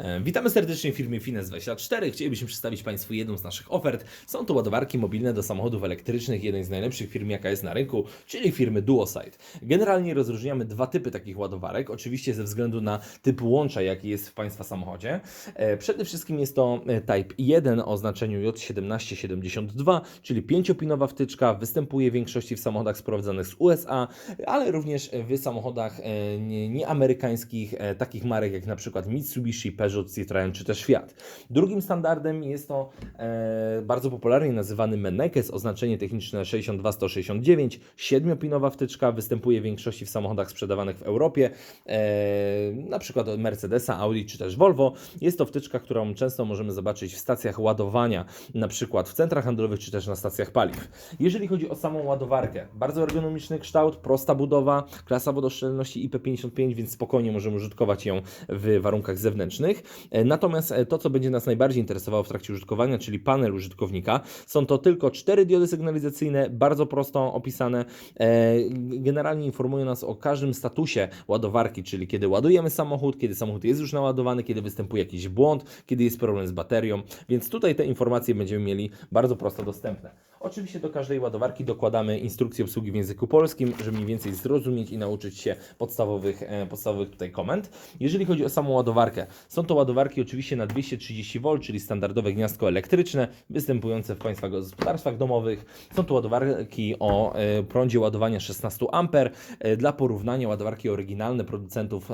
E, Witamy serdecznie w firmie Fines24. Chcielibyśmy przedstawić Państwu jedną z naszych ofert. Są to ładowarki mobilne do samochodów elektrycznych, jeden z najlepszych firm, jaka jest na rynku, czyli firmy Duosite. Generalnie rozróżniamy dwa typy takich ładowarek, oczywiście ze względu na typ łącza, jaki jest w Państwa samochodzie. E, Przede wszystkim jest to e, Type 1 o oznaczeniu J1772, czyli pięciopinowa wtyczka, występuje w większości w samochodach sprowadzanych z USA, ale również w samochodach nie- nieamerykańskich, takich marek jak na przykład Mitsubishi, Peugeot, Citroen czy też Fiat. Drugim standardem jest to e, bardzo popularnie nazywany Mennekes, oznaczenie techniczne 62169, siedmiopinowa wtyczka, występuje w większości w samochodach sprzedawanych w Europie, e, na przykład od Mercedesa, Audi czy też Volvo. Jest to wtyczka, którą często możemy zobaczyć w stacjach ładowania, na przykład w centrach handlowych czy też na stacjach paliw. Jeżeli chodzi o samą ładowarkę, bardzo ergonomiczny kształt, prosta budowa, klasa wodoszczelności IP55, więc spokojnie możemy użytkować ją w warunkach zewnętrznych. E, Natomiast e, to, co będzie nas najbardziej interesowało w trakcie użytkowania, czyli panel użytkownika, są to tylko cztery diody sygnalizacyjne, bardzo prosto opisane. E, Generalnie informują nas o każdym statusie ładowarki, czyli kiedy ładujemy samochód, kiedy samochód jest już naładowany, kiedy występuje jakiś błąd, kiedy jest problem z baterią, więc tutaj te informacje będziemy mieli bardzo prosto dostępne. Oczywiście do każdej ładowarki dokładamy instrukcję obsługi w języku polskim, żeby mniej więcej zrozumieć i nauczyć się podstawowych, e, podstawowych tutaj komend. Jeżeli chodzi o samą ładowarkę, są to ładowarki oczywiście na 230V, czyli standardowe gniazdko elektryczne, występujące w Państwa gospodarstwach domowych. Są to ładowarki o e, prądzie ładowania 16 A. E, Dla porównania ładowarki oryginalne producentów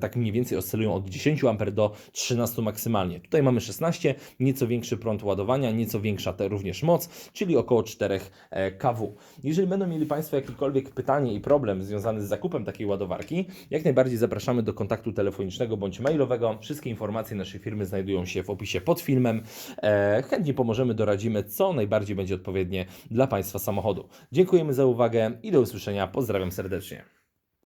tak mniej więcej oscylują od 10 A do 13 maksymalnie. Tutaj mamy 16, nieco większy prąd ładowania, nieco większa również moc, czyli około 4 e, kW. Jeżeli będą mieli Państwo jakiekolwiek pytanie i problem związany z zakupem takiej ładowarki, jak najbardziej zapraszamy do kontaktu telefonicznego bądź mailowego. Wszystkie informacje naszej firmy znajdują się w opisie pod filmem. E, chętnie pomożemy, doradzimy, co najbardziej będzie odpowiednie dla Państwa samochodu. Dziękujemy za uwagę i do usłyszenia. Pozdrawiam serdecznie.